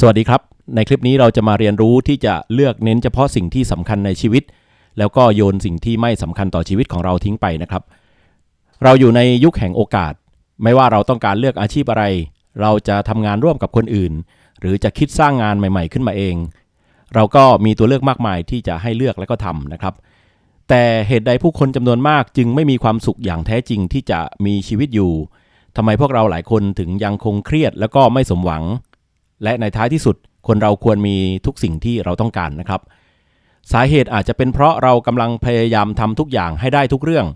สวัสดีครับ ในคลิปนี้เราจะมาเรียนรู้ที่จะเลือกเน้นเฉพาะสิ่งที่สำคัญในชีวิต แล้วก็โยนสิ่งที่ไม่สำคัญต่อชีวิตของเราทิ้งไปนะครับ เราอยู่ในยุคแห่งโอกาส ไม่ว่าเราต้องการเลือกอาชีพอะไร เราจะทำงานร่วมกับคนอื่น หรือจะคิดสร้างงานใหม่ ๆ ขึ้นมาเอง เราก็มีตัวเลือกมากมายที่จะให้เลือกและก็ทำนะครับ แต่เหตุใดผู้คนจำนวนมากจึงไม่มีความสุขอย่างแท้จริงที่จะมีชีวิตอยู่ทำไมพวกเราหลายคนถึงยังคงเครียด แล้วก็ไม่สมหวัง และในท้ายที่สุดคนเราควรมีทุกสิ่งที่เราต้องการนะครับ สาเหตุอาจจะเป็นเพราะเรากำลังพยายามทำทุกอย่างให้ได้ทุกเรื่อง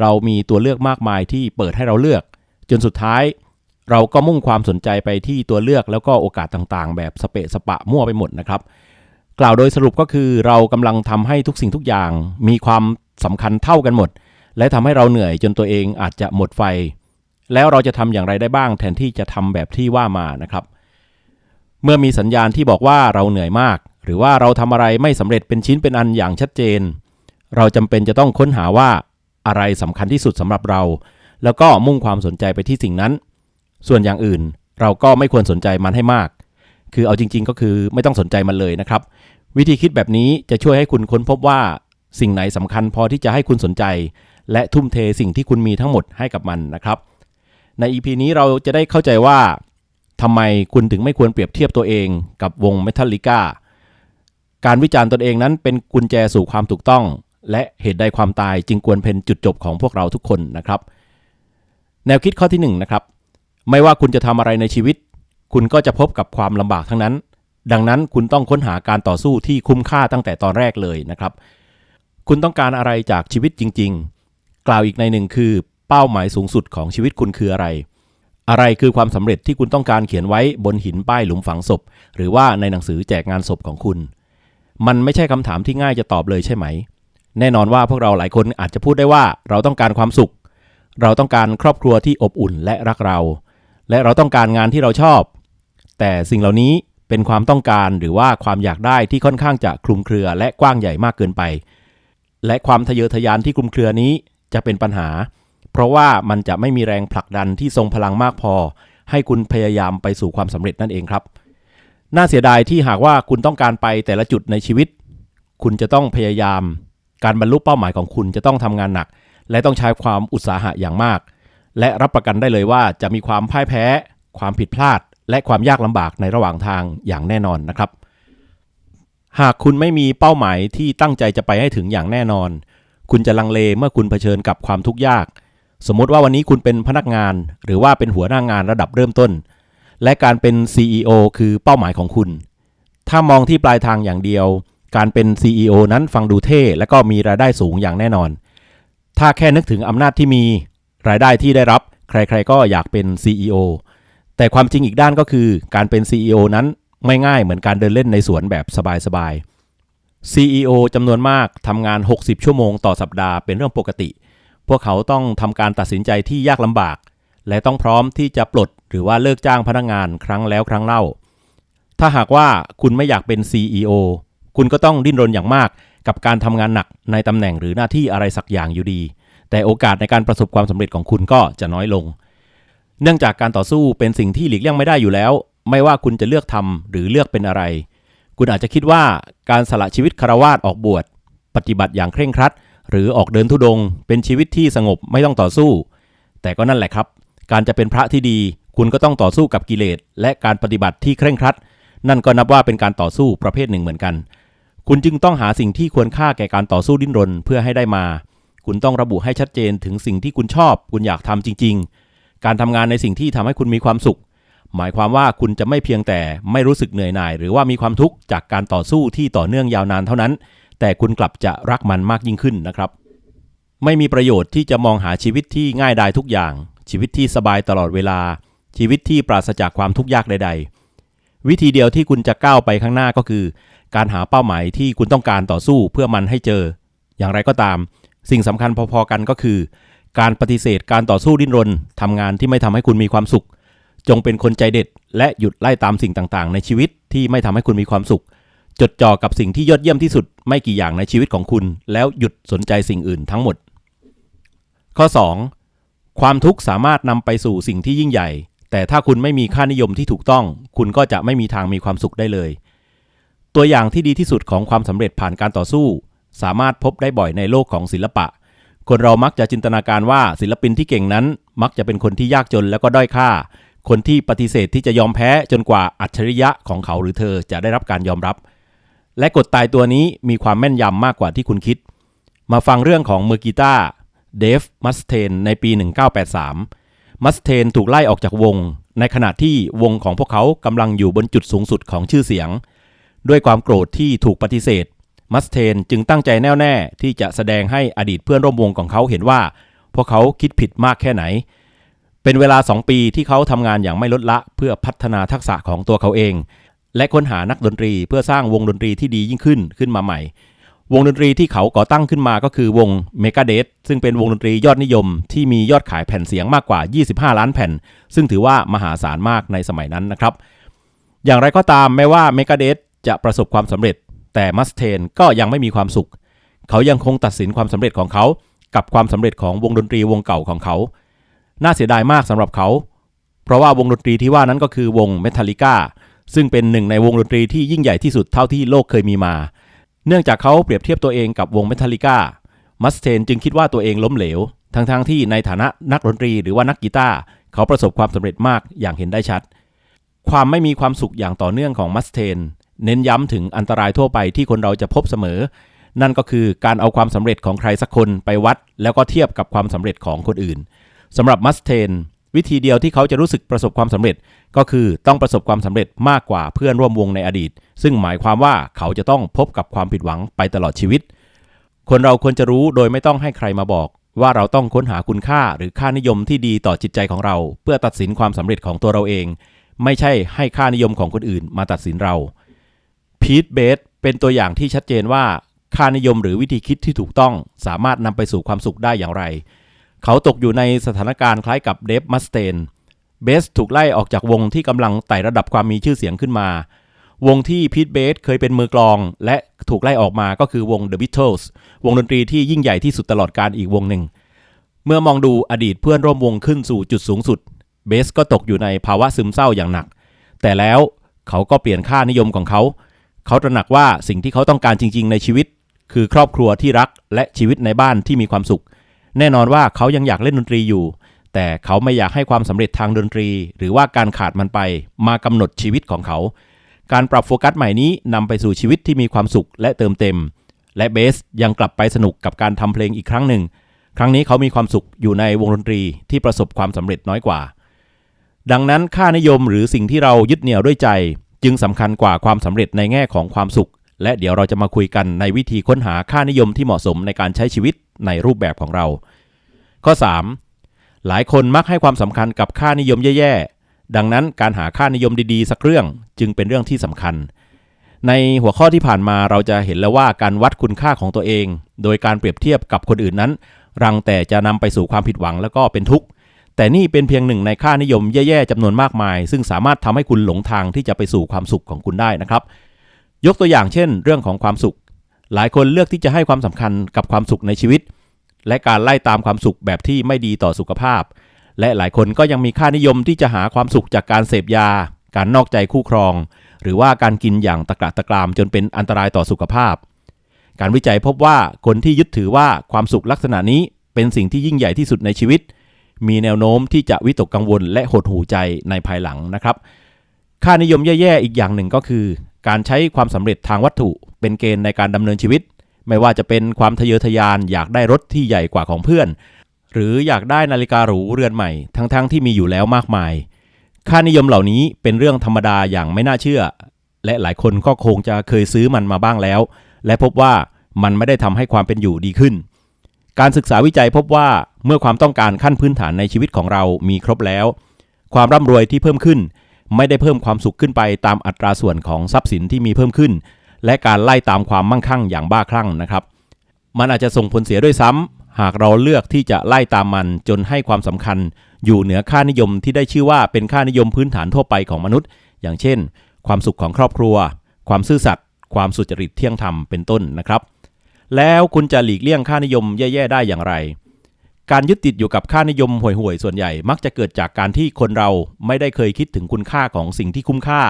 เรามีตัวเลือกมากมายที่เปิดให้เราเลือก จนสุดท้ายเราก็มุ่งความสนใจไปที่ตัวเลือกแล้วก็โอกาสต่างๆ แบบสเปะสปะมั่วไปหมดนะครับ กล่าวโดยสรุปก็คือเรากำลังทำให้ทุกสิ่งทุกอย่าง มีความสำคัญเท่ากันหมด และทำให้เราเหนื่อยจนตัวเองอาจจะหมดไฟ แล้วเราจะทำอย่างไรได้บ้าง แทนที่จะทำแบบที่ว่ามานะครับ เมื่อมีสัญญาณที่บอกว่าเราเหนื่อยมาก หรือว่าเราทำอะไรไม่สำเร็จเป็นชิ้นเป็นอันอย่างชัดเจน เราจำเป็นจะต้องค้นหาว่าอะไรสำคัญที่สุดสำหรับเรา แล้วก็มุ่งความสนใจไปที่สิ่งนั้น ส่วนอย่างอื่นเราก็ไม่ควรสนใจมันให้มาก คือเอาจริง ๆ ก็คือไม่ต้องสนใจมันเลยนะครับ วิธีคิดแบบนี้จะช่วยให้คุณค้นพบว่าสิ่งไหนสำคัญพอที่จะให้คุณสนใจ และทุ่มเทสิ่งที่คุณมีทั้งหมดให้กับมันนะครับ ใน EP นี้เราจะได้เข้าใจว่า ทำไมคุณถึงไม่ควรเปรียบเทียบตัวเองกับวงเมทัลลิก้าการวิจารณ์ตนเองนั้นเป็นกุญแจสู่ความถูกต้อง และเหตุใดความตายจึงควรเป็นจุดจบของพวกเราทุกคนนะครับ แนวคิดข้อที่1นงนะครับไม่ว่าคุณจะทำอะไรในชีวิต คุณก็จะพบกับความลำบากทั้งนั้น ดังนั้นคุณต้องค้นหาการต่อสู้ที่คุ้มค่าตั้งแต่ตอนแรกเลยนะครับ คุณต้องการอะไรจากชีวิตจริง ๆ กล่าวอีกในหนึ่งคือ เป้าหมายสูงสุดของชีวิตคุณคืออะไร อะไรคือความสำเร็จที่คุณต้องการเขียนไว้บนหินป้ายหลุมฝังศพ หรือว่าในหนังสือแจกงานศพของคุณ มันไม่ใช่คำถามที่ง่ายจะตอบเลยใช่ไหม แน่นอนว่าพวกเราหลายคนอาจจะพูดได้ว่าเราต้องการความสุข เราต้องการครอบครัวที่อบอุ่นและรักเรา และเราต้องการงานที่เราชอบ แต่สิ่งเหล่านี้เป็นความต้องการหรือว่าความอยากได้ที่ค่อนข้างจะคลุมเครือและกว้างใหญ่มากเกินไป และความทะเยอทะยานที่คลุมเครือนี้จะเป็นปัญหาเพราะว่ามันจะไม่มีแรงผลักดันที่ทรงพลังมากพอ ให้คุณพยายามไปสู่ความสำเร็จนั่นเองครับ น่าเสียดายที่หากว่าคุณต้องการไปแต่ละจุดในชีวิต คุณจะต้องพยายาม การบรรลุเป้าหมายของคุณจะต้องทำงานหนัก และต้องใช้ความอุตสาหะอย่างมาก และรับประกันได้เลยว่าจะมีความพ่ายแพ้ ความผิดพลาด และความยากลำบากในระหว่างทางอย่างแน่นอนนะครับ หากคุณไม่มีเป้าหมายที่ตั้งใจจะไปให้ถึงอย่างแน่นอน คุณจะลังเลเมื่อคุณเผชิญกับความทุกข์ยาก สมมติว่าวันนี้คุณเป็นพนักงาน หรือว่าเป็นหัวหน้างานระดับเริ่มต้น และการเป็น CEO คือเป้าหมายของคุณ ถ้ามองที่ปลายทางอย่างเดียว การเป็น CEO นั้นฟังดูเท่ และก็มีรายได้สูงอย่างแน่นอน ถ้าแค่นึกถึงอำนาจที่มีรายได้ที่ได้รับ ใครๆก็อยากเป็น CEO แต่ความจริงอีกด้านก็คือการเป็น CEO นั้นไม่ง่ายเหมือนการเดินเล่นในสวนแบบสบายๆ CEO จำนวนมากทำงาน 60 ชั่วโมงต่อสัปดาห์เป็นเรื่องปกติ พวกเขาต้องทำการตัดสินใจที่ยากลำบาก และต้องพร้อมที่จะปลดหรือว่าเลิกจ้างพนักงานครั้งแล้วครั้งเล่า ถ้าหากว่าคุณไม่อยากเป็น CEO คุณก็ต้องดิ้นรนอย่างมากกับการทำงานหนักในตำแหน่งหรือหน้าที่อะไรสักอย่างอยู่ดี แต่โอกาสในการประสบความสำเร็จของคุณก็จะน้อยลง เนื่องจากการต่อสู้เป็นสิ่งที่หลีกเลี่ยงไม่ได้อยู่แล้ว ไม่ว่าคุณจะเลือกทำหรือเลือกเป็นอะไร คุณอาจจะคิดว่าการสละชีวิตคารวาสออกบวชปฏิบัติอย่างเคร่งครัด หรือออกเดินทุดง เป็นชีวิตที่สงบไม่ต้องต่อสู้ แต่ก็นั่นแหละครับ การจะเป็นพระที่ดี คุณก็ต้องต่อสู้กับกิเลสและการปฏิบัติที่เคร่งครัด นั่นก็นับว่าเป็นการต่อสู้ประเภทหนึ่งเหมือนกัน คุณจึงต้องหาสิ่งที่ควรค่าแก่การต่อสู้ดิ้นรนเพื่อให้ได้มา คุณต้องระบุให้ชัดเจนถึงสิ่งที่คุณชอบ คุณอยากทำจริง ๆ การทำงานในสิ่งที่ทำให้คุณมีความสุข หมายความว่าคุณจะไม่เพียงแต่ไม่รู้สึกเหนื่อยหน่าย หรือว่ามีความทุกข์จากการต่อสู้ที่ต่อเนื่องยาวนานเท่านั้น แต่คุณกลับจะรักมันมากยิ่งขึ้นนะครับ ไม่มีประโยชน์ที่จะมองหาชีวิตที่ง่ายดายทุกอย่าง ชีวิตที่สบายตลอดเวลา ชีวิตที่ปราศจากความทุกข์ยากใด ๆ วิธีเดียวที่คุณจะก้าวไปข้างหน้าก็คือ การหาเป้าหมายที่คุณต้องการต่อสู้เพื่อมันให้เจอ อย่างไรก็ตาม สิ่งสำคัญพอๆกันก็คือ การปฏิเสธการต่อสู้ดิ้นรนทำงานที่ไม่ทำให้คุณมีความสุข จงเป็นคนใจเด็ด และหยุดไล่ตามสิ่งต่างๆ ในชีวิตที่ไม่ทำให้คุณมีความสุข จดจ่อกับสิ่งที่ยอดเยี่ยมที่สุดไม่กี่อย่างในชีวิตของคุณ แล้วหยุดสนใจสิ่งอื่นทั้งหมด ข้อ 2. ความทุกข์สามารถนำไปสู่สิ่งที่ยิ่งใหญ่ แต่ถ้าคุณไม่มีค่านิยมที่ถูกต้อง คุณก็จะไม่มีทางมีความสุขได้เลย ตัวอย่างที่ดีที่สุดของความสำเร็จผ่านการต่อสู้ สามารถพบได้บ่อยในโลกของศิลปะ คนเรามักจะจินตนาการว่าศิลปินที่เก่งนั้น มักจะเป็นคนที่ยากจนแล้วก็ด้อยค่า คนที่ปฏิเสธที่จะยอมแพ้จนกว่าอัจฉริยะของเขาหรือเธอจะได้รับการยอมรับ และกฎตายตัวนี้มีความแม่นยำมากกว่าที่คุณคิด มาฟังเรื่องของมือกีตาร์เดฟมัสเทนในปี 1983 มัสเทนถูกไล่ออกจากวง ในขณะที่วงของพวกเขากำลังอยู่บนจุดสูงสุดของชื่อเสียง ด้วยความโกรธที่ถูกปฏิเสธ มัสเทนจึงตั้งใจแน่วแน่ที่จะแสดงให้อดีตเพื่อนร่วมวงของเขาเห็นว่า พวกเขาคิดผิดมากแค่ไหน เป็นเวลา 2 ปีที่เขาทำงานอย่างไม่ลดละเพื่อพัฒนาทักษะของตัวเขาเอง และค้นหานักดนตรีเพื่อสร้างวงดนตรีที่ดียิ่งขึ้นขึ้นมาใหม่ วงดนตรีที่เขาก่อตั้งขึ้นมาก็คือวง m e g a d e t ซึ่งเป็นวงดนตรียอดนิยม ที่มียอดขายแผ่นเสียงมากกว่า 25 ล้านแผ่น ซึ่งถือว่ามหาศาลมากในสมัยนั้นนะครับ อย่างไรก็ตามแม้ว่า m e g a d e t จะประสบความสำเร็จ แต่มัสเทนก็ยังไม่มีความสุข เขายังคงตัดสินความสำเร็จของเขา กับความสำเร็จของวงดนตรีวงเก่าของเขา น่าเสียดายมากสำหรับเขา เพราะว่าวงดนตรีที่ว่านั้นก็คือวง Metallica ซึ่งเป็นหนึ่งในวงดนตรีที่ยิ่งใหญ่ที่สุดเท่าที่โลกเคยมีมา เนื่องจากเขาเปรียบเทียบตัวเองกับวง Metallica มัสเทนจึงคิดว่าตัวเองล้มเหลว ทั้งๆทที่ในฐานะนักดนตรีหรือว่านักกีตาร์เขาประสบความสำเร็จมากอย่างเห็นได้ชัด ความไม่มีความสุขอย่างต่อเนื่องของมัสเทนเน้นย้ำถึงอันตรายทั่วไปที่คนเราจะพบเสมอ นั่นก็คือการเอาความสำเร็จของใครสักคนไปวัด แล้วก็เทียบกับความสำเร็จของคนอื่นสำหรับมัสเทน วิธีเดียวที่เขาจะรู้สึกประสบความสำเร็จ ก็คือต้องประสบความสำเร็จมากกว่าเพื่อนร่วมวงในอดีต ซึ่งหมายความว่าเขาจะต้องพบกับความผิดหวังไปตลอดชีวิต คนเราควรจะรู้โดยไม่ต้องให้ใครมาบอก ว่าเราต้องค้นหาคุณค่าหรือค่านิยมที่ดีต่อจิตใจของเรา เพื่อตัดสินความสำเร็จของตัวเราเอง ไม่ใช่ให้ค่านิยมของคนอื่นมาตัดสินเราพีทเบสเป็นตัวอย่างที่ชัดเจนว่าค่านิยมหรือวิธีคิดที่ถูกต้องสามารถนำไปสู่ความสุขได้อย่างไร เขาตกอยู่ในสถานการณ์คล้ายกับเดฟมัสเตน เบสถูกไล่ออกจากวงที่กำลังไต่ระดับความมีชื่อเสียงขึ้นมา วงที่พีทเบสเคยเป็นมือกลอง และถูกไล่ออกมาก็คือวง The Beatles วงดนตรีที่ยิ่งใหญ่ที่สุดตลอดการอีกวงหนึ่ง เมื่อมองดูอดีตเพื่อนร่วมวงขึ้นสู่จุดสูงสุด เบสก็ตกอยู่ในภาวะซึมเศร้าอย่างหนัก แต่แล้วเขาก็เปลี่ยนค่านิยมของเขา เขาตระหนักว่าสิ่งที่เขาต้องการจริง ๆ ในชีวิต คือครอบครัวที่รักและชีวิตในบ้านที่มีความสุข แน่นอนว่าเขายังอยากเล่นดนตรีอยู่ แต่เขาไม่อยากให้ความสำเร็จทางดนตรี หรือว่าการขาดมันไปมากำหนดชีวิตของเขา การปรับโฟกัสใหม่นี้นำไปสู่ชีวิตที่มีความสุขและเติมเต็ม และเบสยังกลับไปสนุกกับการทำเพลงอีกครั้งหนึ่ง ครั้งนี้เขามีความสุขอยู่ในวงดนตรีที่ประสบความสำเร็จน้อยกว่า ดังนั้นค่านิยมหรือสิ่งที่เรายึดเหนี่ยวด้วยใจ จึงสำคัญกว่าความสำเร็จในแง่ของความสุข และเดี๋ยวเราจะมาคุยกันในวิธีค้นหาค่านิยมที่เหมาะสมในการใช้ชีวิต ในรูปแบบของเรา ข้อ 3. หลายคนมักให้ความสำคัญกับค่านิยมแย่ๆ ดังนั้นการหาค่านิยมดีๆ สักเรื่องจึงเป็นเรื่องที่สำคัญ ในหัวข้อที่ผ่านมาเราจะเห็นแล้วว่าการวัดคุณค่าของตัวเอง โดยการเปรียบเทียบกับคนอื่นนั้น รังแต่จะนำไปสู่ความผิดหวังแล้วก็เป็นทุกข์แต่นี่เป็นเพียงหนึ่งในค่านิยมแย่ๆจำนวนมากมาย ซึ่งสามารถทำให้คุณหลงทางที่จะไปสู่ความสุขของคุณได้นะครับ ยกตัวอย่างเช่น เรื่องของความสุข หลายคนเลือกที่จะให้ความสำคัญกับความสุขในชีวิต และการไล่ตามความสุขแบบที่ไม่ดีต่อสุขภาพ และหลายคนก็ยังมีค่านิยมที่จะหาความสุขจากการเสพยา การนอกใจคู่ครอง หรือว่าการกินอย่างตะกระตะกรามจนเป็นอันตรายต่อสุขภาพ การวิจัยพบว่าคนที่ยึดถือว่าความสุขลักษณะนี้เป็นสิ่งที่ยิ่งใหญ่ที่สุดในชีวิต มีแนวโน้มที่จะวิตกกังวลและหดหูใจในภายหลังนะครับ ค่านิยมแย่ๆอีกอย่างหนึ่งก็คือ การใช้ความสำเร็จทางวัตถุ เป็นเกณฑ์ในการดำเนินชีวิต ไม่ว่าจะเป็นความทะเยอทะยาน อยากได้รถที่ใหญ่กว่าของเพื่อน หรืออยากได้นาฬิกาหรูเรือนใหม่ ทั้งๆทที่มีอยู่แล้วมากมาย ค่านิยมเหล่านี้เป็นเรื่องธรรมดาอย่างไม่น่าเชื่อ และหลายคนก็คงจะเคยซื้อมันมาบ้างแล้ว และพบว่ามันไม่ได้ทำให้ความเป็นอยู่ดีขึ้น การศึกษาวิจัยพบว่าเมื่อความต้องการขั้นพื้นฐานในชีวิตของเรามีครบแล้ว ความร่ำรวยที่เพิ่มขึ้น ไม่ได้เพิ่มความสุขขึ้นไปตามอัตราส่วนของทรัพย์สินที่มีเพิ่มขึ้น และการไล่ตามความมั่งคั่งอย่างบ้าคลั่งนะครับ มันอาจจะส่งผลเสียด้วยซ้ำหากเราเลือกที่จะไล่ตามมันจนให้ความสำคัญ อยู่เหนือค่านิยมที่ได้ชื่อว่าเป็นค่านิยมพื้นฐานทั่วไปของมนุษย์ อย่างเช่น ความสุขของครอบครัว ความซื่อสัตย์ความสุจริตเที่ยงธรรมเป็นต้นนะครับ แล้วคุณจะหลีกเลี่ยงค่านิยมแย่ๆได้อย่างไร การยึดติดอยู่กับค่านิยมห่วยๆ ส่วนใหญ่ มักจะเกิดจากการที่คนเราไม่ได้เคยคิดถึงคุณค่าของสิ่งที่คุ้มค่า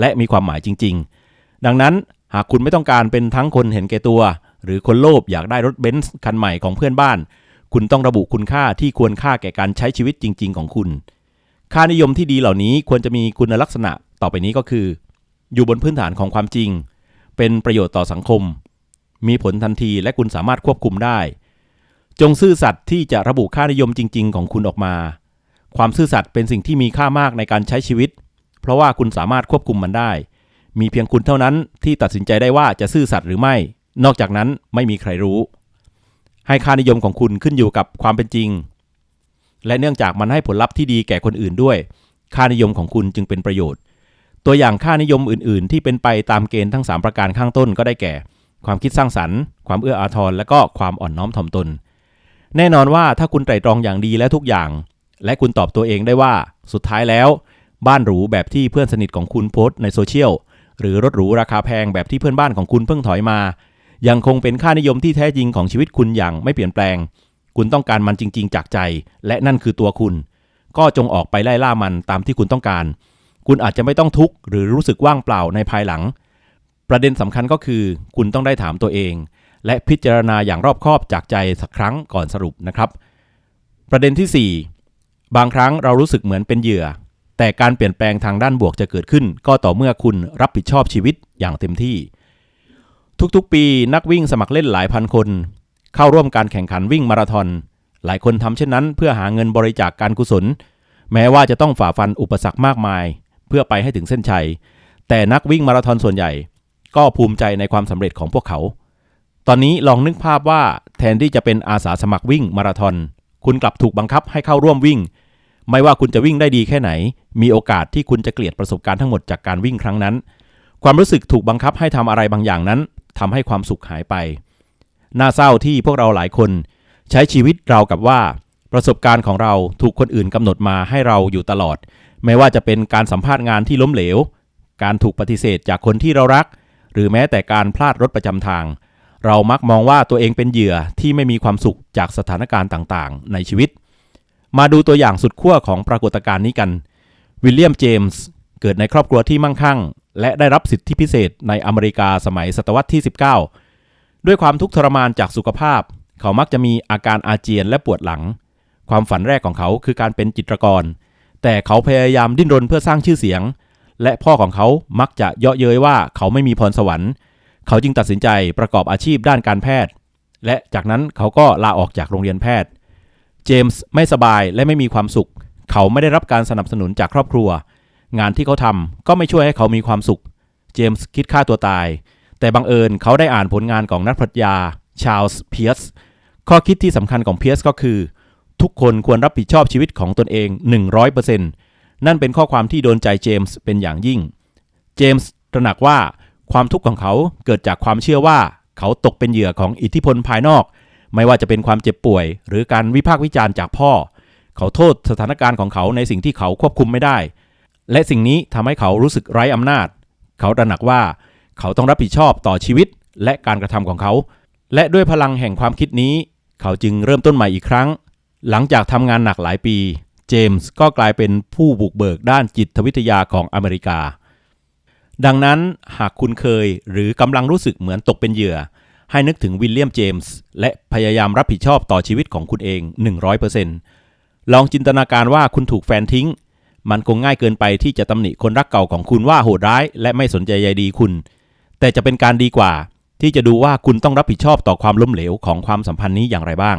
และมีความหมายจริง ๆ ดังนั้นหากคุณไม่ต้องการเป็นทั้งคนเห็นแก่ตัว หรือคนโลภอยากได้รถเบนซ์คันใหม่ของเพื่อนบ้าน คุณต้องระบุคุณค่าที่ควรค่าแก่การใช้ชีวิตจริง ๆ ของคุณ ค่านิยมที่ดีเหล่านี้ควรจะมีคุณลักษณะต่อไปนี้ก็คือ อยู่บนพื้นฐานของความจริง เป็นประโยชน์ต่อสังคม มีผลทันทีและคุณสามารถควบคุมได้ จงซื่อสัตย์ที่จะระบุค่านิยมจริง ๆ ของคุณออกมา ความซื่อสัตย์เป็นสิ่งที่มีค่ามากในการใช้ชีวิต เพราะว่าคุณสามารถควบคุมมันได้ มีเพียงคุณเท่านั้นที่ตัดสินใจได้ว่าจะซื่อสัตย์หรือไม่ นอกจากนั้นไม่มีใครรู้ ให้ค่านิยมของคุณขึ้นอยู่กับความเป็นจริง และเนื่องจากมันให้ผลลัพธ์ที่ดีแก่คนอื่นด้วย ค่านิยมของคุณจึงเป็นประโยชน์ ตัวอย่างค่านิยมอื่น ๆ ที่เป็นไปตามเกณฑ์ทั้ง 3 ประการข้างต้นก็ได้แก่ ความคิดสร้างสรรค์ ความเอื้ออาทรและก็ความอ่อนน้อมถ่อมตน แน่นอนว่าถ้าคุณไตร่ตรองอย่างดีและทุกอย่าง และคุณตอบตัวเองได้ว่าสุดท้ายแล้ว บ้านหรูแบบที่เพื่อนสนิทของคุณโพสต์ในโซเชียลหรือรถหรูราคาแพงแบบที่เพื่อนบ้านของคุณเพิ่งถอยมา ยังคงเป็นค่านิยมที่แท้จริงของชีวิตคุณอย่างไม่เปลี่ยนแปลง คุณต้องการมันจริง ๆ จากใจ และนั่นคือตัวคุณ ก็จงออกไปไล่ล่ามันตามที่คุณต้องการ คุณอาจจะไม่ต้องทุกข์หรือรู้สึกว่างเปล่าในภายหลัง ประเด็นสำคัญก็คือ คุณต้องได้ถามตัวเอง และพิจารณาอย่างรอบคอบจากใจสักครั้งก่อนสรุปนะครับ ประเด็นที่ 4 บางครั้งเรารู้สึกเหมือนเป็นเหยื่อ แต่การเปลี่ยนแปลงทางด้านบวกจะเกิดขึ้น ก็ต่อเมื่อคุณรับผิดชอบชีวิตอย่างเต็มที่ ทุกๆ ปีนักวิ่งสมัครเล่นหลายพันคน เข้าร่วมการแข่งขันวิ่งมาราธอนหลายคนทำเช่นนั้น เพื่อหาเงินบริจาคกการกุศล แม้ว่าจะต้องฝ่าฟันอุปสรรคมากมาย เพื่อไปให้ถึงเส้นชัย แต่นักวิ่งมาราธอนส่วนใหญ่ ก็ภูมิใจในความสำเร็จของพวกเขา ตอนนี้ลองนึกภาพว่าแทนที่จะเป็นอาสาสมัครวิ่งมาราธอน คุณกลับถูกบังคับให้เข้าร่วมวิ่ง ไม่ว่าคุณจะวิ่งได้ดีแค่ไหน มีโอกาสที่คุณจะเกลียดประสบการณ์ทั้งหมดจากการวิ่งครั้งนั้น ความรู้สึกถูกบังคับให้ทำอะไรบางอย่างนั้นทำให้ความสุขหายไป น่าเศร้าที่พวกเราหลายคน ใช้ชีวิตเรากับว่า ประสบการณ์ของเราถูกคนอื่นกำหนดมาให้เราอยู่ตลอด ไม่ว่าจะเป็นการสัมภาษณ์งานที่ล้มเหลว การถูกปฏิเสธจากคนที่เรารัก หรือแม้แต่การพลาดรถประจำทาง เรามักมองว่าตัวเองเป็นเหยื่อที่ไม่มีความสุขจากสถานการณ์ต่างๆ ในชีวิต มาดูตัวอย่างสุดขั้วของปรากฏการณ์นี้กัน วิลเลียมเจมส์เกิดในครอบครัวที่มั่งคั่ง และได้รับสิทธิพิเศษในอเมริกาสมัยศตวรรษที่ 19 ด้วยความทุกข์ทรมานจากสุขภาพ เขามักจะมีอาการอาเจียนและปวดหลัง ความฝันแรกของเขาคือการเป็นจิตรกร แต่เขาพยายามดิ้นรนเพื่อสร้างชื่อเสียง และพ่อของเขามักจะเยาะเย้ยว่าเขาไม่มีพรสวรรค์ เขาจึงตัดสินใจประกอบอาชีพด้านการแพทย์ และจากนั้นเขาก็ลาออกจากโรงเรียนแพทย์ เจมส์ไม่สบายและไม่มีความสุข เขาไม่ได้รับการสนับสนุนจากครอบครัว งานที่เขาทำก็ไม่ช่วยให้เขามีความสุข เจมส์คิดฆ่าตัวตาย แต่บังเอิญเขาได้อ่านผลงานของนักปรัชญาชาลส์เพียร์สข้อคิดที่สำคัญของเพียร์สก็คือ ทุกคนควรรับผิดชอบชีวิตของตนเอง 100%นั่นเป็นข้อความที่โดนใจเจมส์เป็นอย่างยิ่ง เจมส์ตระหนักว่า ความทุกข์ของเขาเกิดจากความเชื่อว่าเขาตกเป็นเหยื่อของอิทธิพลภายนอก ไม่ว่าจะเป็นความเจ็บป่วย หรือการวิพากษ์วิจารณ์จากพ่อ เขาโทษสถานการณ์ของเขาในสิ่งที่เขาควบคุมไม่ได้ และสิ่งนี้ทำให้เขารู้สึกไร้อำนาจ เขาตระหนักว่า เขาต้องรับผิดชอบต่อชีวิตและการกระทำของเขา และด้วยพลังแห่งความคิดนี้ เขาจึงเริ่มต้นใหม่อีกครั้ง หลังจากทำงานหนักหลายปี เจมส์ก็กลายเป็นผู้บุกเบิกด้านจิตวิทยาของอเมริกา ดังนั้นหากคุณเคยหรือกำลังรู้สึกเหมือนตกเป็นเหยื่อ ให้นึกถึงวิลเลียมเจมส์และพยายามรับผิดชอบต่อชีวิตของคุณเอง 100%ลองจินตนาการว่าคุณถูกแฟนทิ้ง มันคงง่ายเกินไปที่จะตำหนิคนรักเก่าของคุณว่าโหดร้าย และไม่สนใจใยดีคุณ แต่จะเป็นการดีกว่า ที่จะดูว่าคุณต้องรับผิดชอบต่อความล้มเหลวของความสัมพันธ์นี้อย่างไรบ้าง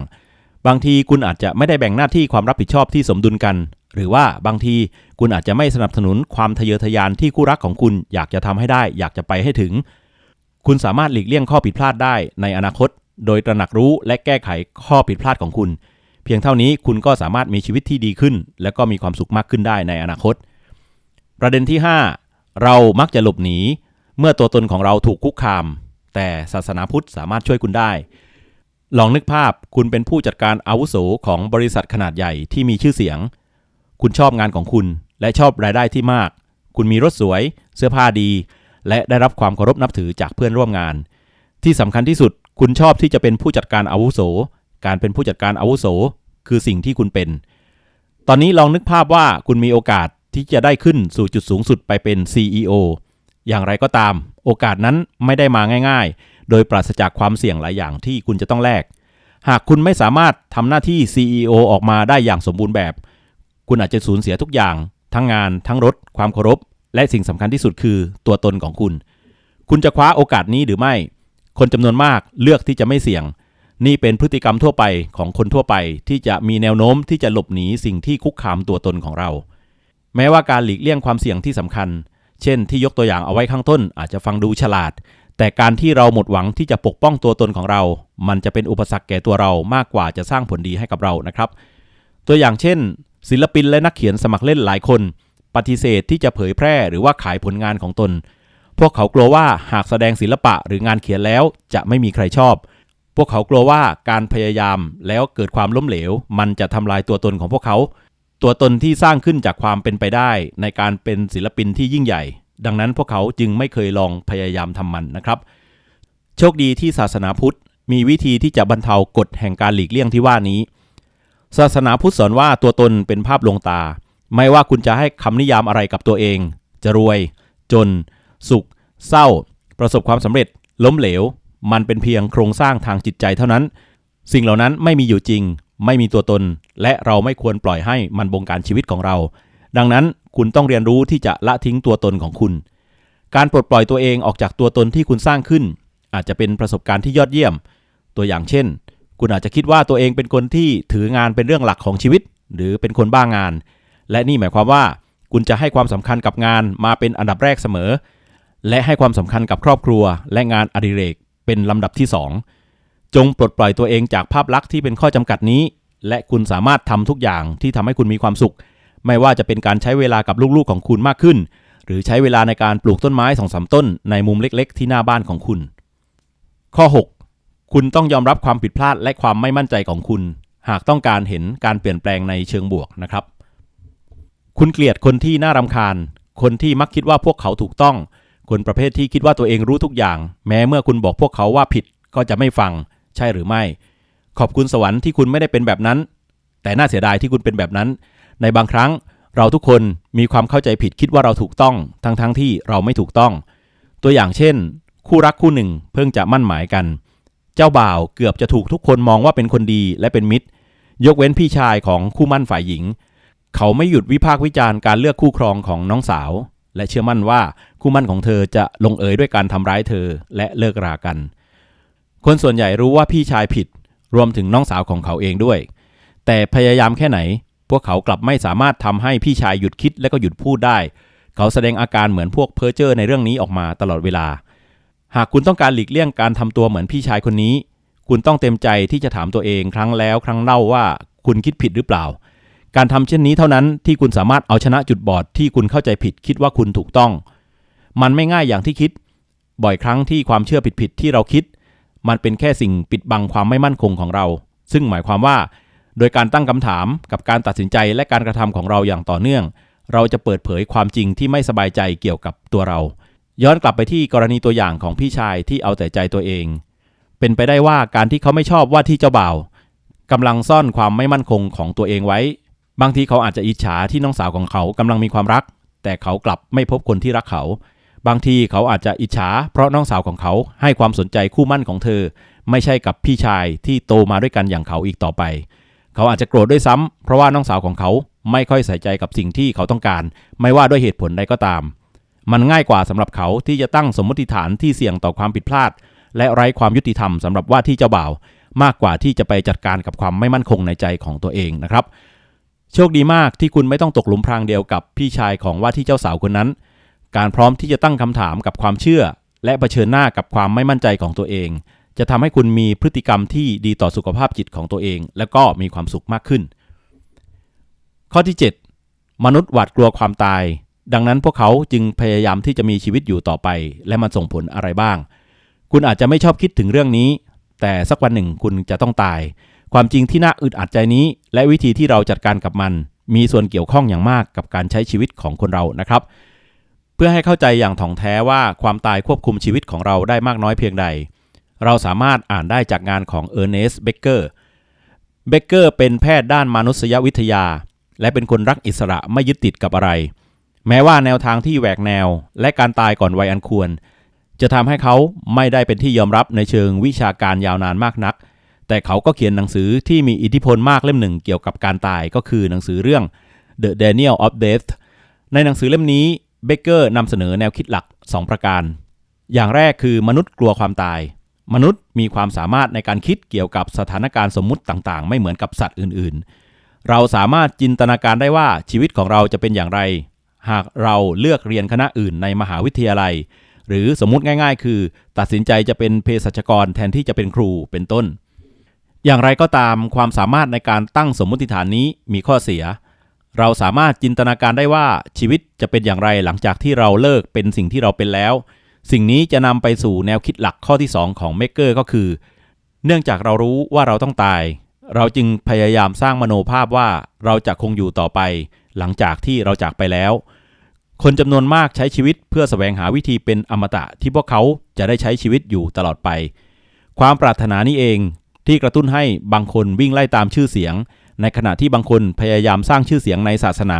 บางทีคุณอาจจะไม่ได้แบ่งหน้าที่ความรับผิดชอบที่สมดุลกัน หรือว่าบางทีคุณอาจจะไม่สนับสนุนความทะเยอทะยานที่คู่รักของคุณอยากจะทำให้ได้ อยากจะไปให้ถึง คุณสามารถหลีกเลี่ยงข้อผิดพลาดได้ในอนาคต โดยตระหนักรู้และแก้ไขข้อผิดพลาดของคุณ เพียงเท่านี้คุณก็สามารถมีชีวิตที่ดีขึ้น และก็มีความสุขมากขึ้นได้ในอนาคต ประเด็นที่ 5 เรามักจะหลบหนี เมื่อตัวตนของเราถูกคุกคาม แต่ศาสนาพุทธสามารถช่วยคุณได้ลองนึกภาพคุณเป็นผู้จัดการอาวุโสของบริษัทขนาดใหญ่ที่มีชื่อเสียง คุณชอบงานของคุณ และชอบรายได้ที่มาก คุณมีรถสวย เสื้อผ้าดี และได้รับความเคารพนับถือจากเพื่อนร่วมงาน ที่สำคัญที่สุด คุณชอบที่จะเป็นผู้จัดการอาวุโส การเป็นผู้จัดการอาวุโส คือสิ่งที่คุณเป็น ตอนนี้ลองนึกภาพว่าคุณมีโอกาสที่จะได้ขึ้นสู่จุดสูงสุดไปเป็น CEO อย่างไรก็ตาม โอกาสนั้นไม่ได้มาง่ายๆ โดยปราศจากความเสี่ยงหลายอย่างที่คุณจะต้องแลก หากคุณไม่สามารถทำหน้าที่ CEO ออกมาได้อย่างสมบูรณ์แบบ คุณอาจจะสูญเสียทุกอย่าง ทั้งงาน ทั้งรถ ความเคารพ และสิ่งสำคัญที่สุดคือตัวตนของคุณ คุณจะคว้าโอกาสนี้หรือไม่ คนจำนวนมากเลือกที่จะไม่เสี่ยง นี่เป็นพฤติกรรมทั่วไปของคนทั่วไป ที่จะมีแนวโน้มที่จะหลบหนีสิ่งที่คุกคามตัวตนของเรา แม้ว่าการหลีกเลี่ยงความเสี่ยงที่สำคัญ เช่น ที่ยกตัวอย่างเอาไว้ข้างต้น อาจจะฟังดูฉลาด แต่การที่เราหมดหวังที่จะปกป้องตัวตนของเรา มันจะเป็นอุปสรรคแก่ตัวเรามากกว่าจะสร้างผลดีให้กับเรานะครับ ตัวอย่างเช่น ศิลปินและนักเขียนสมัครเล่นหลายคน ปฏิเสธที่จะเผยแพร่หรือว่าขายผลงานของตน พวกเขากลัวว่าหากแสดงศิลปะหรืองานเขียนแล้วจะไม่มีใครชอบ พวกเขากลัวว่าการพยายามแล้วเกิดความล้มเหลว มันจะทำลายตัวตนของพวกเขา ตัวตนที่สร้างขึ้นจากความเป็นไปได้ ในการเป็นศิลปินที่ยิ่งใหญ่ ดังนั้นพวกเขาจึงไม่เคยลองพยายามทำมันนะครับ โชคดีที่ศาสนาพุทธมีวิธีที่จะบรรเทากฎแห่งการหลีกเลี่ยงที่ว่านี้ ศาสนาพุทธสอนว่าตัวตนเป็นภาพลวงตา ไม่ว่าคุณจะให้คำนิยามอะไรกับตัวเอง จะรวย จน สุข เศร้า ประสบความสำเร็จ ล้มเหลว มันเป็นเพียงโครงสร้างทางจิตใจเท่านั้น สิ่งเหล่านั้นไม่มีอยู่จริง ไม่มีตัวตน และเราไม่ควรปล่อยให้มันบงการชีวิตของเรา ดังนั้นคุณต้องเรียนรู้ที่จะละทิ้งตัวตนของคุณ การปลดปล่อยตัวเองออกจากตัวตนที่คุณสร้างขึ้น อาจจะเป็นประสบการณ์ที่ยอดเยี่ยม ตัวอย่างเช่น คุณอาจจะคิดว่าตัวเองเป็นคนที่ถืองานเป็นเรื่องหลักของชีวิต หรือเป็นคนบ้างงาน และนี่หมายความว่า คุณจะให้ความสำคัญกับงานมาเป็นอันดับแรกเสมอ และให้ความสำคัญกับครอบครัว และงานอดิเรก เป็นลำดับที่ 2 จงปลดปล่อยตัวเองจากภาพลักษณ์ที่เป็นข้อจำกัดนี้ และคุณสามารถทำทุกอย่างที่ทำให้คุณมีความสุข ไม่ว่าจะเป็นการใช้เวลากับลูกๆของคุณมากขึ้น หรือใช้เวลาในการปลูกต้นไม้สองสามต้น ในมุมเล็ก ๆ ที่หน้าบ้านของคุณ ข้อ 6 คุณต้องยอมรับความผิดพลาดและความไม่มั่นใจของคุณ หากต้องการเห็นการเปลี่ยนแปลงในเชิงบวกนะครับ คุณเกลียดคนที่น่ารำคาญ คนที่มักคิดว่าพวกเขาถูกต้อง คนประเภทที่คิดว่าตัวเองรู้ทุกอย่าง แม้เมื่อคุณบอกพวกเขาว่าผิดก็จะไม่ฟัง ใช่หรือไม่ ขอบคุณสวรรค์ที่คุณไม่ได้เป็นแบบนั้น แต่น่าเสียดายที่คุณเป็นแบบนั้น ในบางครั้งเราทุกคนมีความเข้าใจผิดคิดว่าเราถูกต้อง ทั้งๆทที่เราไม่ถูกต้อง ตัวอย่างเช่น คู่รักคู่หนึ่งเพิ่งจะมั่นหมายกัน เจ้าบ่าวเกือบจะถูกทุกคนมองว่าเป็นคนดีและเป็นมิตร ยกเว้นพี่ชายของคู่มั่นฝ่ายหญิง เขาไม่หยุดวิพากษ์วิจารณ์การเลือกคู่ครองของน้องสาว และเชื่อมั่นว่าคู่มั่นของเธอจะลงเอยด้วยการทำร้ายเธอและเลิกรากัน คนส่วนใหญ่รู้ว่าพี่ชายผิด รวมถึงน้องสาวของเขาเองด้วย แต่พยายามแค่ไหน พวกเขากลับไม่สามารถทำให้พี่ชายหยุดคิดและก็หยุดพูดได้ เขาแสดงอาการเหมือนพวกเพ้อเจ้อในเรื่องนี้ออกมาตลอดเวลา หากคุณต้องการหลีกเลี่ยงการทำตัวเหมือนพี่ชายคนนี้ คุณต้องเต็มใจที่จะถามตัวเองครั้งแล้วครั้งเล่าว่าคุณคิดผิดหรือเปล่า การทำเช่นนี้เท่านั้นที่คุณสามารถเอาชนะจุดบอดที่คุณเข้าใจผิดคิดว่าคุณถูกต้อง มันไม่ง่ายอย่างที่คิด บ่อยครั้งที่ความเชื่อผิดๆที่เราคิด มันเป็นแค่สิ่งปิดบังความไม่มั่นคงของเรา ซึ่งหมายความว่า โดยการตั้งคำถามกับการตัดสินใจและการกระทำของเราอย่างต่อเนื่อง เราจะเปิดเผยความจริงที่ไม่สบายใจเกี่ยวกับตัวเรา ย้อนกลับไปที่กรณีตัวอย่างของพี่ชายที่เอาแต่ใจตัวเอง เป็นไปได้ว่าการที่เขาไม่ชอบว่าที่เจ้าบ่าวกำลังซ่อนความไม่มั่นคงของตัวเองไว้ บางทีเขาอาจจะอิจฉาที่น้องสาวของเขากำลังมีความรัก แต่เขากลับไม่พบคนที่รักเขา บางทีเขาอาจจะอิจฉาเพราะน้องสาวของเขาให้ความสนใจคู่มั่นของเธอ ไม่ใช่กับพี่ชายที่โตมาด้วยกันอย่างเขาอีกต่อไป เขาอาจจะโกรธด้วยซ้ำเพราะว่าน้องสาวของเขาไม่ค่อยใส่ใจกับสิ่งที่เขาต้องการ ไม่ว่าด้วยเหตุผลใดก็ตาม มันง่ายกว่าสำหรับเขาที่จะตั้งสมมติฐานที่เสี่ยงต่อความผิดพลาด และไร้ความยุติธรรมสำหรับว่าที่เจ้าบ่าว มากกว่าที่จะไปจัดการกับความไม่มั่นคงในใจของตัวเองนะครับ โชคดีมากที่คุณไม่ต้องตกหลุมพรางเดียวกับพี่ชายของว่าที่เจ้าสาวคนนั้น การพร้อมที่จะตั้งคำถามกับความเชื่อ และะเผชิญหน้ากับความไม่มั่นใจของตัวเอง จะทำให้คุณมีพฤติกรรมที่ดีต่อสุขภาพจิตของตัวเอง และก็มีความสุขมากขึ้น ข้อที่ 7 มนุษย์หวาดกลัวความตาย ดังนั้นพวกเขาจึงพยายามที่จะมีชีวิตอยู่ต่อไป และมันส่งผลอะไรบ้าง คุณอาจจะไม่ชอบคิดถึงเรื่องนี้ แต่สักวันหนึ่งคุณจะต้องตาย ความจริงที่น่าอึดอัดใจนี้ และวิธีที่เราจัดการกับมัน มีส่วนเกี่ยวข้องอย่างมากกับการใช้ชีวิตของคนเรานะครับ เพื่อให้เข้าใจอย่างถ่องแท้ว่าความตายควบคุมชีวิตของเราได้มากน้อยเพียงใด เราสามารถอ่านได้จากงานของเออร์เนสต์เบเกอร์เบเกอร์เป็นแพทย์ด้านมนุษยวิทยา และเป็นคนรักอิสระไม่ยึดติดกับอะไร แม้ว่าแนวทางที่แหวกแนว และการตายก่อนวัยอันควร จะทำให้เขาไม่ได้เป็นที่ยอมรับในเชิงวิชาการยาวนานมากนัก แต่เขาก็เขียนหนังสือที่มีอิทธิพลมากเล่มหนึ่งเกี่ยวกับการตายก็คือหนังสือเรื่อง The Daniel of Death ในหนังสือเล่มนี้เบเกอร์นำเสนอแนวคิดหลัก 2 ประการ อย่างแรกคือมนุษย์กลัวความตาย มนุษย์มีความสามารถในการคิดเกี่ยวกับสถานการณ์สมมุติต่างๆ ไม่เหมือนกับสัตว์อื่นๆ เราสามารถจินตนาการได้ว่าชีวิตของเราจะเป็นอย่างไร หากเราเลือกเรียนคณะอื่นในมหาวิทยาลัย หรือสมมุติง่าย ๆ คือ ตัดสินใจจะเป็นเภสัชกรแทนที่จะเป็นครูเป็นต้น อย่างไรก็ตามความสามารถในการตั้งสมมติฐานนี้มีข้อเสีย เราสามารถจินตนาการได้ว่าชีวิตจะเป็นอย่างไรหลังจากที่เราเลิกเป็นสิ่งที่เราเป็นแล้ว สิ่งนี้จะนำไปสู่แนวคิดหลักข้อที่ 2 ของเมกเกอร์ก็คือ เนื่องจากเรารู้ว่าเราต้องตาย เราจึงพยายามสร้างมโนภาพว่าเราจะคงอยู่ต่อไป หลังจากที่เราจากไปแล้ว คนจำนวนมากใช้ชีวิตเพื่อแสวงหาวิธีเป็นอมตะที่พวกเขาจะได้ใช้ชีวิตอยู่ตลอดไป ความปรารถนานี้เองที่กระตุ้นให้บางคนวิ่งไล่ตามชื่อเสียง ในขณะที่บางคนพยายามสร้างชื่อเสียงในศาสนา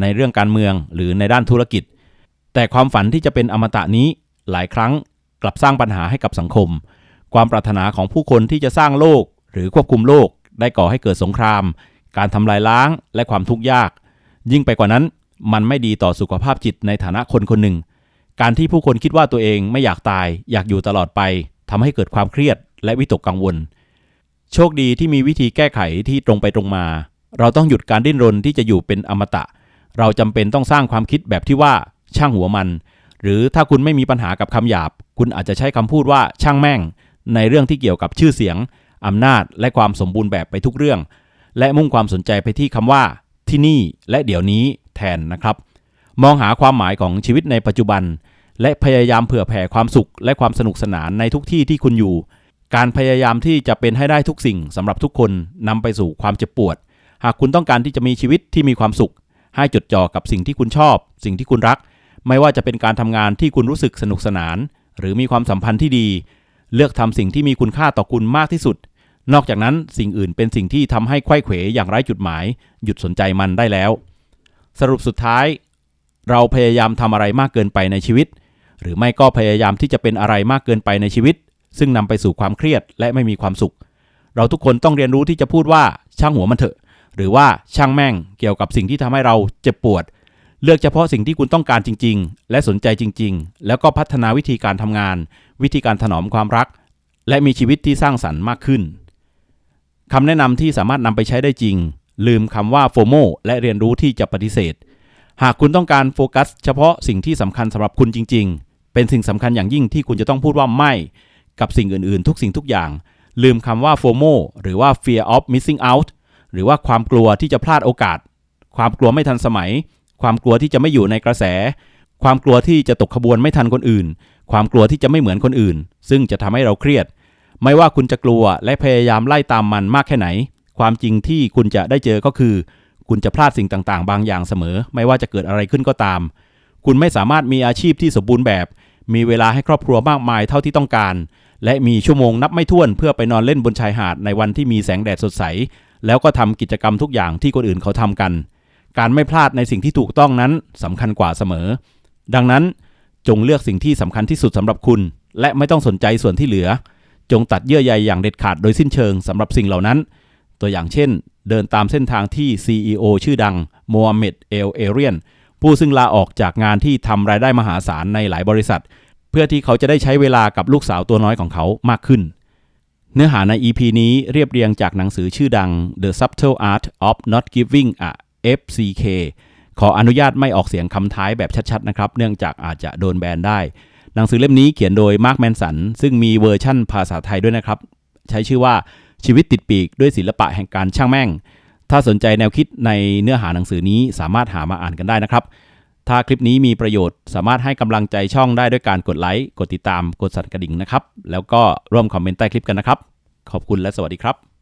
ในเรื่องการเมืองหรือในด้านธุรกิจ แต่ความฝันที่จะเป็นอมตะนี้หลายครั้งกลับสร้างปัญหาให้กับสังคม ความปรารถนาของผู้คนที่จะสร้างโลก หรือควบคุมโลก ได้ก่อให้เกิดสงคราม การทำลายล้างและความทุกข์ยาก ยิ่งไปกว่านั้น มันไม่ดีต่อสุขภาพจิตในฐานะคนคนหนึ่ง การที่ผู้คนคิดว่าตัวเองไม่อยากตาย อยากอยู่ตลอดไปทำให้เกิดความเครียดและวิตกกังวล โชคดีที่มีวิธีแก้ไขที่ตรงไปตรงมา เราต้องหยุดการดิ้นรนที่จะอยู่เป็นอมตะ เราจำเป็นต้องสร้างความคิดแบบที่ว่าช่างหัวมัน หรือถ้าคุณไม่มีปัญหากับคำหยาบ คุณอาจจะใช้คำพูดว่าช่างแม่ง ในเรื่องที่เกี่ยวกับชื่อเสียงอำนาจและความสมบูรณ์แบบไปทุกเรื่อง และมุ่งความสนใจไปที่คำว่า ที่นี่และเดี๋ยวนี้ แทนนะครับ มองหาความหมายของชีวิตในปัจจุบัน และพยายามเผื่อแผ่ความสุขและความสนุกสนานในทุกที่ที่คุณอยู่ การพยายามที่จะเป็นให้ได้ทุกสิ่งสำหรับทุกคนนำไปสู่ความเจ็บปวด หากคุณต้องการที่จะมีชีวิตที่มีความสุข ให้จดจ่อกับสิ่งที่คุณชอบ สิ่งที่คุณรัก ไม่ว่าจะเป็นการทำงานที่คุณรู้สึกสนุกสนาน หรือมีความสัมพันธ์ที่ดี เลือกทำสิ่งที่มีคุณค่าต่อคุณมากที่สุดนอกจากนั้นสิ่งอื่นเป็นสิ่งที่ทำให้ไขว้เขวอย่างไร้จุดหมาย หยุดสนใจมันได้แล้ว สรุปสุดท้าย เราพยายามทำอะไรมากเกินไปในชีวิต หรือไม่ก็พยายามที่จะเป็นอะไรมากเกินไปในชีวิต ซึ่งนำไปสู่ความเครียดและไม่มีความสุข เราทุกคนต้องเรียนรู้ที่จะพูดว่าช่างหัวมันเถอะ หรือว่าช่างแม่งเกี่ยวกับสิ่งที่ทำให้เราเจ็บปวด เลือกเฉพาะสิ่งที่คุณต้องการจริง ๆ และสนใจจริง ๆ แล้วก็พัฒนาวิธีการทำงาน วิธีการถนอมความรัก และมีชีวิตที่สร้างสรรค์มากขึ้นคำแนะนำที่สามารถนำไปใช้ได้จริง ลืมคำว่าโฟโมและเรียนรู้ที่จะปฏิเสธ หากคุณต้องการโฟกัส เฉพาะสิ่งที่สำคัญสำหรับคุณจริง ๆ เป็นสิ่งสำคัญอย่างยิ่งที่คุณจะต้องพูดว่าไม่ กับสิ่งอื่นๆ ทุกสิ่งทุกอย่าง ลืมคำว่า FOMO หรือว่า fear of missing out หรือว่าความกลัวที่จะพลาดโอกาส ความกลัวไม่ทันสมัย ความกลัวที่จะไม่อยู่ในกระแส ความกลัวที่จะตกขบวนไม่ทันคนอื่น ความกลัวที่จะไม่เหมือนคนอื่น ซึ่งจะทำให้เราเครียด ไม่ว่าคุณจะกลัวและพยายามไล่ตามมันมากแค่ไหน ความจริงที่คุณจะได้เจอก็คือ คุณจะพลาดสิ่งต่างๆ บางอย่างเสมอ ไม่ว่าจะเกิดอะไรขึ้นก็ตาม คุณไม่สามารถมีอาชีพที่สมบูรณ์แบบ มีเวลาให้ครอบครัวมากมายเท่าที่ต้องการ และมีชั่วโมงนับไม่ถ้วนเพื่อไปนอนเล่นบนชายหาดในวันที่มีแสงแดดสดใส แล้วก็ทำกิจกรรมทุกอย่างที่คนอื่นเขาทำกัน การไม่พลาดในสิ่งที่ถูกต้องนั้นสำคัญกว่าเสมอ ดังนั้นจงเลือกสิ่งที่สำคัญที่สุดสำหรับคุณ และไม่ต้องสนใจส่วนที่เหลือ จงตัดเยื่อใยอย่างเด็ดขาดโดยสิ้นเชิงสำหรับสิ่งเหล่านั้น ตัวอย่างเช่น เดินตามเส้นทางที่ CEO ชื่อดังโมฮัมเหม็ดเอลเอเรียนผู้ซึ่งลาออกจากงานที่ทำรายได้มหาศาลในหลายบริษัท เพื่อที่เขาจะได้ใช้เวลากับลูกสาวตัวน้อยของเขามากขึ้น เนื้อหาใน EP นี้เรียบเรียงจากหนังสือชื่อดัง The Subtle Art of Not Giving a FCK ขออนุญาตไม่ออกเสียงคำท้ายแบบชัดๆนะครับ เนื่องจากอาจจะโดนแบนได้ หนังสือเล่มนี้เขียนโดยมาร์คแมนสันซึ่งมีเวอร์ชั่นภาษาไทยด้วยนะครับ ใช้ชื่อว่า ชีวิตติดปีกด้วยศิลปะแห่งการช่างแม่ง ถ้าสนใจแนวคิดในเนื้อหาหนังสือนี้สามารถหามาอ่านกันได้นะครับ ถ้าคลิปนี้มีประโยชน์สามารถให้กำลังใจช่องได้ด้วยการกดไลค์กดติดตามกดสั่นกระดิ่งนะครับ แล้วก็ร่วมคอมเมนต์ใต้คลิปกันนะครับ ขอบคุณและสวัสดีครับ